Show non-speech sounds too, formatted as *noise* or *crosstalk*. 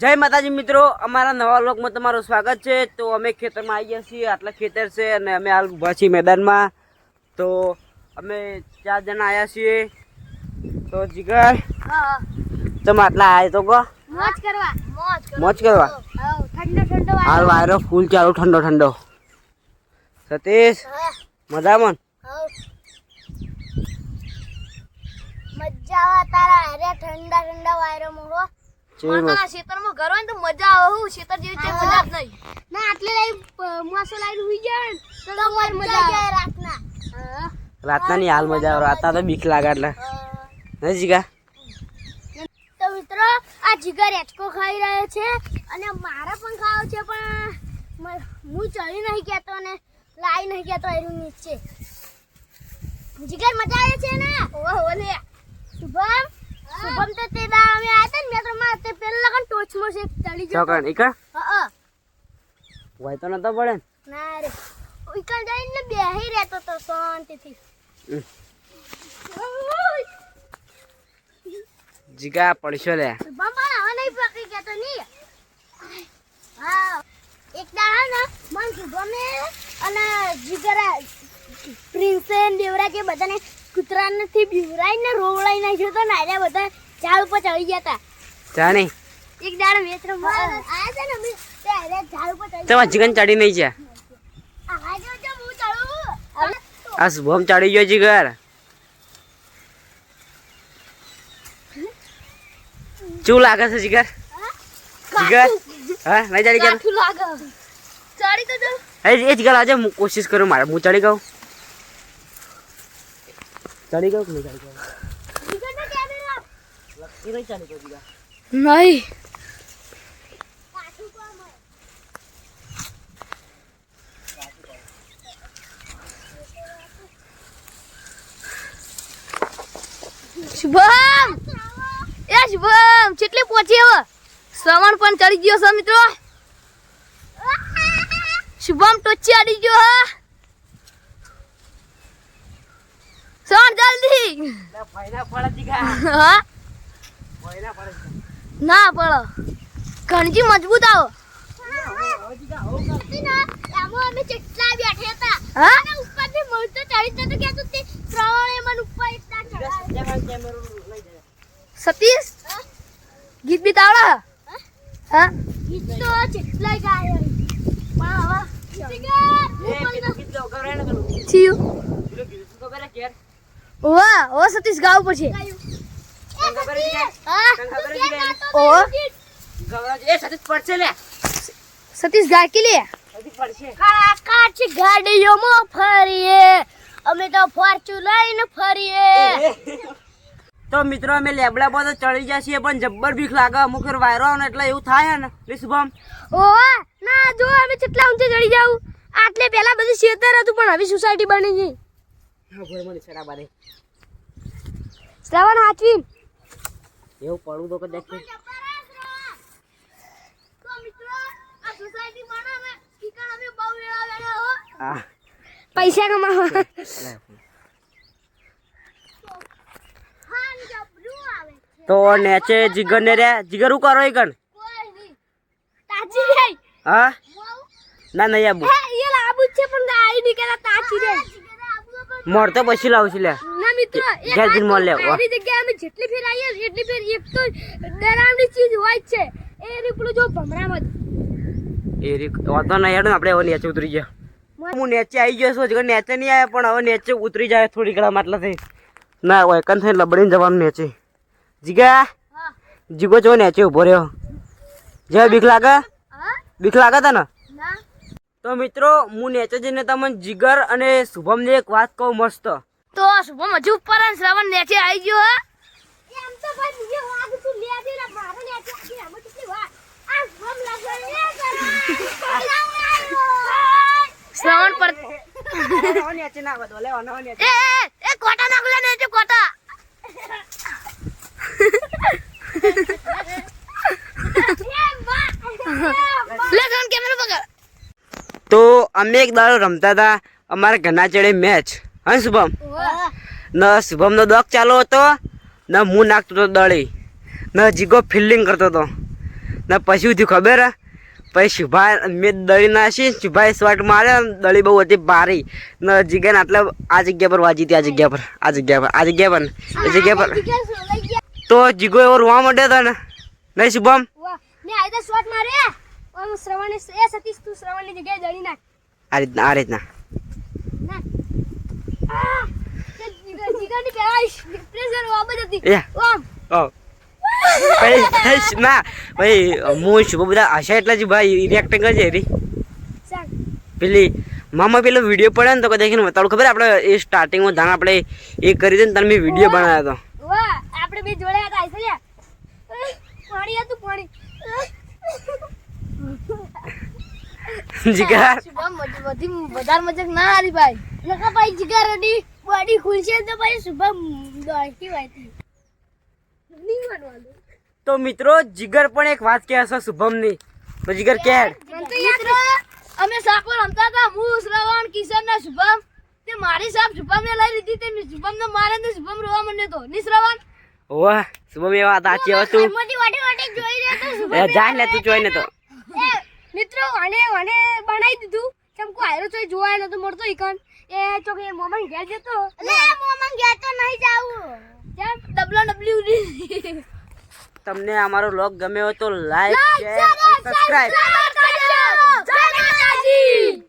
જય માતાજી મિત્રો અમારા નવા વ્લોગમાં તમારું સ્વાગત છે. તો અમે ખેતરમાં આવી ગયા છીએ આટલા ખેતર છે અને અમે હાલ ઊભા છીએ મેદાનમાં. તો અમે ચાર જણા આવ્યા છીએ. તો જીગર તમે આટલા આવ્યા તો કહો મોજ કરવા મોજ મોજ કરવા? ઠંડો ઠંડો હાલ વાયરો ફૂલ ચાલુ ઠંડો ઠંડો. સતીશ મજામાં? મજા તારા ઠંડા ઠંડા વાયરો મોહો જેવી મસ્ત. ઘર હોય ને તો મજા આવે હું ખેતર જેવી છે મજા જ નહીં. ના આટલે લઈ માસો લઈને હુઈ જાય તો મજા મજા આવે. રાતના રાતના ની હાલ મજા આવે રાતના તો બીક લાગે એટલે. નહીં જીગા? તો મિત્રો આ જીગર એચકો ખાઈ રહ્યો છે અને મારે પણ ખાવો છે પણ હું ચડી નહીં કહેતો અને લાઈ નહીં કહેતો એનું નીચે. જીગર મજા આવે છે ને? ઓહો ઓલે. શુભમ? શુભમ તો તે દા અમે આયા હતા ને મેં તો મારે તે પેલા લગન ટોચમાં છે ચડી જતો ચોકણ ઈકણ હા વાય તો નતો પડે ને. રે. ઉઈકણ જઈને બેહી રહેતો તો શાંતિથી. જીગા પડશો લે. શુભમ પણ આવા નહીં પકડી કહેતો નહીં હા. એક દાડા ને મન શુભમે અને જીગરા પ્રિન્સે દેવરા દેવરાજે બધાને કૂતરાનેથી બીવરાઈને રોવડાઈ નાખ્યો તો નાર્યા બધા ઝાડ ઉપર ચડી ગયા હતા ચા નહીં. એક દાડો મેત્ર આયા છે ને અમે ત્યારે ઝાડ ઉપર ચડી તમે જીગન ચડી નહીં છે. આ જો જો હું ચડું. આ શુભમ ચડી ગયો જીગર શું લાગે છે જીગર? જીગર? હા નહીં ચડી ગયા? લાગે. ચડી તો જો એ એ જીગર આજે હું કોશિશ કરું મારે હું ચડી ગયું ચડી ગયો કે નહીં ચડી ગયું? નહીં. શુભમ! એ શુભમ કેટલી પહોંચી હવે? શ્રવણ પણ ચડી ગયો છે મિત્રો. શુભમ ટોચી અડી ગયો હે. શ્રવણ જલ્દી ના પડો ઘણજી મજબૂત આવો અમે કેટલા બેઠા હતા હા ગીત ઉપરથી મળતો ચડી જતો કે તું તે ઉપર એટલા ચડાવ્યો. સતીશ ગીત ગીત તો કરે ગાય પણ હવે થયું વાહ ઓ સતીશ ગાવ પછી ઓ. એ સતીશ પડશે લે. સતીશ ગા કે લે? પડશે. કાચ ગાડીઓમાં ફરીએ. અમે તો ફોર્ચ્યુન લઈને ફરીએ. તો મિત્રો અમે લેબડા પર તો ચડી જાય છીએ પણ જબ્બર બીક લાગે. અમુક વાયરો આવે ને એટલે એવું થાય ને. લે શુભમ. ઓવા ના જો અમે કેટલા ઊંચે ચડી જાવ આટલે પહેલા બધી શેતર હતું પણ હવે સોસાયટી બની ગઈ. શ્રાવણ હાચવી. એવું પડવું તો કદાચ પૈસા કમાવા *laughs* તો નેચે જીગર ને રે જીગર હું કરો કણ કોઈ તાજી રે હા? ના નહીં આબુ એ લાબુ છે પણ આઈ નીકળ્યા તાચી રે મોર તો પછી લાવું છું લે. ના મિત્રો એક દિન મોર લે. આની જગ્યાએ અમે જેટલી ફેર આવીએ એટલી ફેર એક તો ડરાવની ચીજ હોય છે. એ રીપડું જો ભમરામાં એ રી તો હેડો ને આપણે હવે નેચે ઉતરી ગયા. હું નેચે આવી ગયો છું જીગર નેચે નહીં આવ્યા પણ હવે નેચે ઉતરી જાય થોડી ઘણા માટલા થઈ ના હોય કન થઈ લબડીને જવાનું નેચે. જીગા જીગો જો નેચે ઊભો રહ્યો. જય બીક લાગે? બીક લાગે તને? ના. તો મિત્રો હું નેચે જઈને તમને જીગર અને શુભમને એક વાત કહું મસ્ત. તો શુભમ હજુ ઉપર શ્રવણ નેચે આવી ગયો હા? એમ તો ભાઈ બીજે વાગ તું લે દે ને મારે ને આટલી આમ કેટલી વાત આ ગમ લાગે એ શ્રવણ પર નેચે ના વધો લે નેચે. એ એ, એ કોટા નાખ લે કોટા *laughs* *laughs* લે શ્રવણ કેમેરો પકડ તો અમે એક દાડો રમતા હતા અમારા ઘરના ચડે મેચ હા શુભમ? ન, શુભમનો દક ચાલુ હતો, ન હું નાખતો હતો દળી, ન જીગો ફિલ્ડિંગ કરતો હતો ને પછી શું થયું ખબર? પછી શુભા મેં દળી નાખી શુભાએ શોટ માર્યો દળી બહુ હતી ભારી. ને જીગન આટલા, આ જગ્યા પર વાજી હતી, આ જગ્યા પર, આ જગ્યા પર, આ જગ્યા પર, એ જગ્યા પર. તો જીગો એવો રોવા માંડ્યો હતો ને. નહીં શુભમ? શોટ મારે આમ શ્રવણ એ સતીશ તું શ્રવણની જગ્યાએ જડી નાખ. આ રીતના આ રીતના. ના ભાઈ હું બધા આશા એટલે જ ભાઈ રિએક્ટિંગ કરજે રી. પેલી મામા પેલો વીડિયો પડે ને તો કદાચ એને ખબર આપણે એ સ્ટાર્ટિંગમાં ધાન આપણે એ કરી દે ને તારે મેં વીડિયો બનાવ્યો વાહ આપણે બે જોડે હતા આઈસલ્યા પાણી હતું પાણી. હતો *laughs* જીગર. શુભમ બધી વધારે મજાક ના હારી ભાઈ. નકા ભાઈ જીગર રેડી બોડી ખુલશે તો ભાઈ શુભમ દોડતી વાતી નહીં માનવાનું. તો મિત્રો જીગર પણ એક વાત કહે છે શુભમની. તો જીગર કે મિત્રો અમે સાપો રમતા હતા હું શ્રવણ કિશન ના શુભમ. તે મારી સાપ શુભમ ને લઈ લીધી તે શુભમ ને મારે ને શુભમ રોવા મને તો ની શ્રવણ? વાહ શુભમ એ વાત સાચી હતું. મોટી વાટી વાટી જોઈ રહ્યો તો શુભમ જા લે તું જોઈને તો. એ મિત્રો આને મને બનાવી દીધું ચમકુ આયરો તો જોવાય નતો મળતો ઈકન એ તો કે મોમન ઘેર જતો અલે મોમન ઘેર તો નહીં જાવું કેમ ડબલો ડબલ્યુ તમને અમારો વ્લોગ ગમે હોય તો લાઈક શેર સબસ્ક્રાઇબ જય માતાજી